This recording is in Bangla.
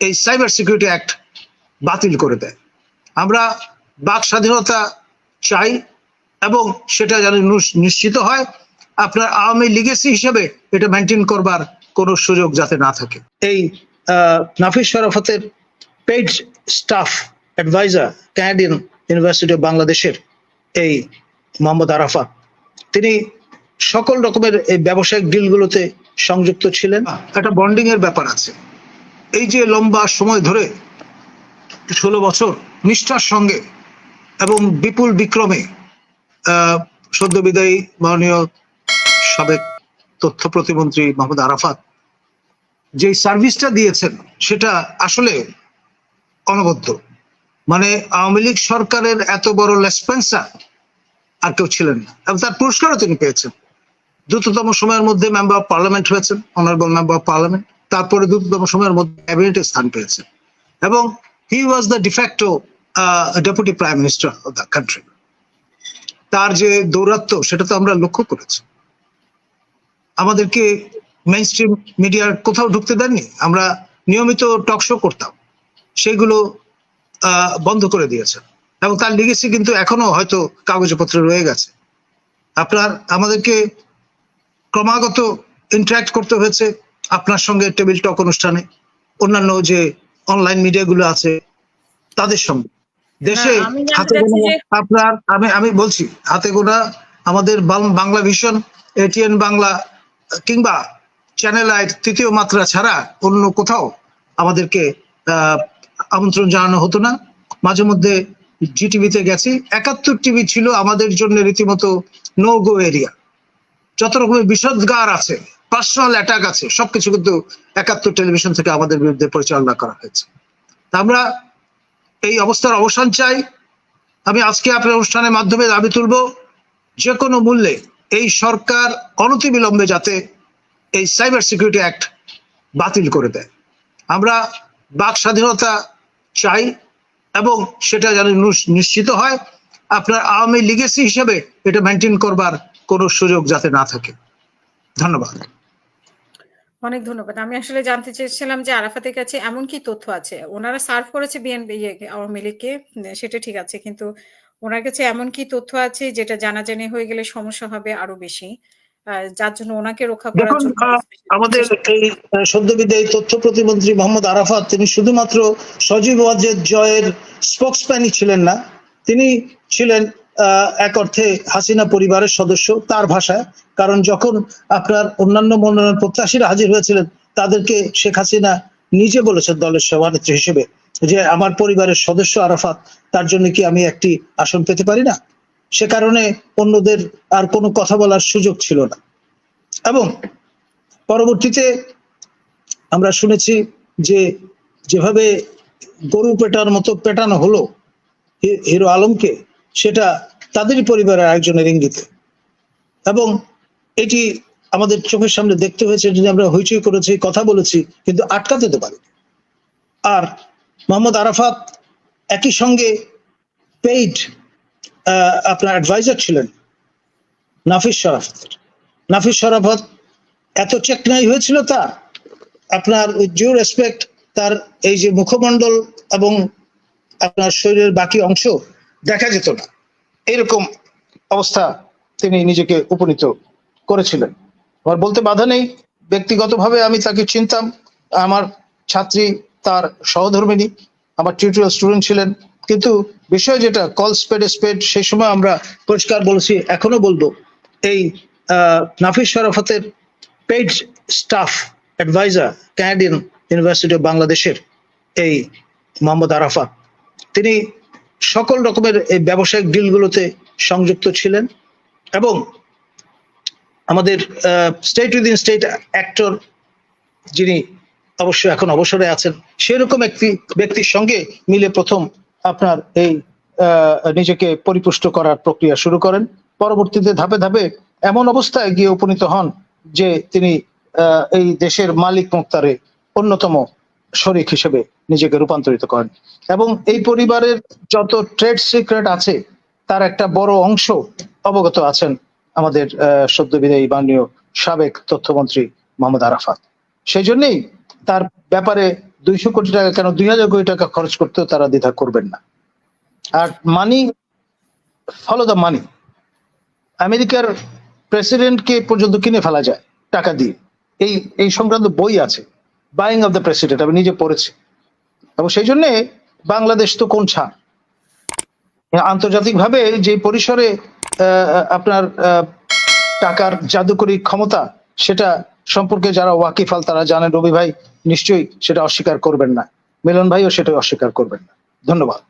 এই সাইবার সিকিউরিটি অ্যাক্ট বাতিল করে দেয়। আমরা বাক স্বাধীনতা চাই এবং সেটা যেন নিশ্চিত হয়। আপনার আওয়ামী লিগেসি হিসেবে এটা মেনটেন করবার কোনো সুযোগ যাতে না থাকে। এই Nafis শরাফতের paid staff adviser Canadian university of বাংলাদেশের এই মোহাম্মদ আরাফাত। তিনি সকল রকমের এই ব্যবসায়িক ডিলগুলোতে সংযুক্ত ছিলেন। একটা বন্ডিং এর ব্যাপার আছে। এই যে লম্বা সময় ধরে ষোলো বছর নিষ্ঠার সঙ্গে এবং বিপুল বিক্রমে আহ, সদ্য বিদায়ী মাননীয় সাবেক তথ্য প্রতিমন্ত্রী মোহাম্মদ আরাফাত যে সার্ভিসটা দিয়েছেন সেটা আসলে অনবদ্য। মানে আওয়ামী লীগ সরকারের এত বড় লেসপেন্সার আর কেউ ছিলেন না। এবং তার পুরস্কারও তিনি পেয়েছেন। দ্রুততম সময়ের মধ্যে মেম্বার অফ পার্লামেন্ট হয়েছেন অনারেবল মেম্বার অফ পার্লামেন্ট তারপরে দ্রুততম সময়ের মধ্যে ক্যাবিনেটে স্থান পেয়েছে। এবং he was the de facto deputy prime minister of the country তার যে দৌরাত্ম সেটা তো আমরা লক্ষ্য করেছি। আমাদেরকে মেইন স্ট্রিম মিডিয়ার কোথাও ঢুকতে দেননি। আমরা নিয়মিত টক শো করতাম। সেগুলো বন্ধ করে দিয়েছেন। এবং তার লিগেসি কিন্তু এখনও হয়তো কাগজপত্রে রয়ে গেছে। আপনার, আমাদেরকে ক্রমাগত ইন্টারাক্ট করতে হয়েছে। আপনার সঙ্গে টেবিল টক অনুষ্ঠানে অন্যান্য যে অনলাইন মিডিয়াগুলো আছে তাদের সঙ্গে। দেশে হ্যাঁ, হাতে গোনা আপনার আমি আমি বলছি হাতে গোনা আমাদের বাংলা ভিশন এটিএন বাংলা কিংবা চ্যানেল আই তৃতীয় মাত্রা ছাড়া অন্য কোথাও আমাদেরকে আমন্ত্রণ জানানো হতো না। মাঝে মধ্যে জি টিভিতে গেছি একাত্তর টিভি ছিল আমাদের জন্য রীতিমতো নো গো এরিয়া যত রকমের বিষদগার আছে পার্সোনাল অ্যাটাক আছে। সবকিছু কিন্তু একাত্তর টেলিভিশন থেকে আমাদের বিরুদ্ধে পরিচালনা করা হয়েছে। আমরা এই অবস্থার অবসান চাই। আমি আজকে আপনার অনুষ্ঠানের মাধ্যমে দাবি তুলব যে কোনো মূল্যে এই সরকার অনতিবিলম্বে যাতে এই সাইবার সিকিউরিটি অ্যাক্ট বাতিল করে দেয়। আমরা বাক স্বাধীনতা চাই এবং সেটা যেন নিশ্চিত হয়। আপনার আওয়ামী লিগেসি হিসেবে এটা মেনটেন করবার কোনো সুযোগ যাতে না থাকে। ধন্যবাদ। অনেক ধন্যবাদ। আমি আসলে জানতে চেয়েছিলাম যে আরাফাতের কাছে এমন কি তথ্য আছে? ওনারা সার্ভ করেছে বিএনপি ইয়ে আওয়ামী লীগকে সেটা ঠিক আছে কিন্তু ওনার কাছে এমন কি তথ্য আছে যেটা জানাজানি হয়ে গেলে সমস্যা হবে আরও বেশি? যার জন্য ওনাকে রক্ষা করার জন্য আমাদের এই সদ্যবিদায়ী তথ্য প্রতিমন্ত্রী মোহাম্মদ আরাফাত তিনি শুধুমাত্র সজীব ওয়াজেদ জয়ের স্পোক্সম্যানই ছিলেন না তিনি ছিলেন এক অর্থে হাসিনা পরিবারের সদস্য তার ভাষায়। কারণ যখন আপনার অন্যান্য মনোনয়ন প্রত্যাশীরা হাজির হয়েছিলেন, তাদেরকে শেখ হাসিনা নিজে বলেছেন দলের সভানেত্রী হিসেবে যে, আমার পরিবারের সদস্য আরাফাত, তার জন্য কি আমি একটি আসন পেতে পারি না? সে কারণে অন্যদের আর কোনো কথা বলার সুযোগ ছিল না। এবং পরবর্তীতে আমরা শুনেছি যে, যেভাবে গরু পেটার মতো পেটানো হলো হিরো আলমকে সেটা তাদেরই পরিবারের একজনের ইঙ্গিতে। এবং এটি আমাদের চোখের সামনে দেখতে হয়েছে যদি আমরা হইচই করেছি, কথা বলেছি, কিন্তু আটকাতে তো পারি আর মোহাম্মদ আরাফাত একই সঙ্গে পেইড আপনার অ্যাডভাইজার ছিলেন, নাফিস শরাফতের। নাফিস শরাফত এত চেকনাই হয়েছিল তার, আপনার জিও রেসপেক্ট তার এই যে মুখমণ্ডল এবং আপনার শরীরের বাকি অংশ দেখা যেত না। এরকম অবস্থা তিনি নিজেকে উপনীত করেছিলেন। আমার বলতে বাধা নেই। ব্যক্তিগতভাবে আমি তাকে চিনতাম। আমার ছাত্রী তার সহধর্মিনী আমার টিউটোরিয়াল স্টুডেন্ট ছিলেন। কিন্তু বিষয় যেটা কল স্পেড স্পেড সেই সময় আমরা পরিষ্কার বলেছি, এখনও বলব, এই Nafis শরাফতের paid staff adviser Canadian university of বাংলাদেশের এই মোহাম্মদ আরাফা তিনি সকল রকমের এই ব্যবসায়িক ডিলগুলোতে সংযুক্ত ছিলেন এবং আমাদের স্টেট উইদিন স্টেট অ্যাক্টর যিনি অবশ্য এখন অবসরে আছেন, সেরকম একটি ব্যক্তির সঙ্গে মিলে প্রথম আপনার এই নিজেকে পরিপুষ্ট করার প্রক্রিয়া শুরু করেন। পরবর্তীতে ধাপে ধাপে এমন অবস্থায় গিয়ে উপনীত হন যে তিনি এই দেশের মালিক মুক্তারে অন্যতম শরিক হিসেবে নিজেকে রূপান্তরিত করেন। এবং এই পরিবারের যত ট্রেড সিক্রেট আছে তার একটা বড় অংশ অবগত আছেন আমাদের আহ, সদ্য বিদায়ী মাননীয় সাবেক তথ্যমন্ত্রী মোহাম্মদ আরাফাত। সেই জন্যই তার ব্যাপারে দুইশো কোটি টাকা কেন দুই হাজার কোটি টাকা খরচ করতেও তারা দ্বিধা করবেন না। আর মানি ফলো দ্য মানি আমেরিকার প্রেসিডেন্টকে পর্যন্ত কিনে ফেলা যায় টাকা দিয়ে। এই এই সংক্রান্ত বই আছে। বাইং অফ দ্য প্রেসিডেন্ট আমি নিজে পড়েছি। এবং সেই জন্যে বাংলাদেশ তো কোন ছা আন্তর্জাতিকভাবে যে পরিসরে আপনার টাকার জাদুকরী ক্ষমতা, সেটা সম্পর্কে যারা ওয়াকিফাল তারা জানেন রবি ভাই, নিশ্চয়ই সেটা অস্বীকার করবেন না। মিলন ভাইও সেটা অস্বীকার করবেন না। ধন্যবাদ।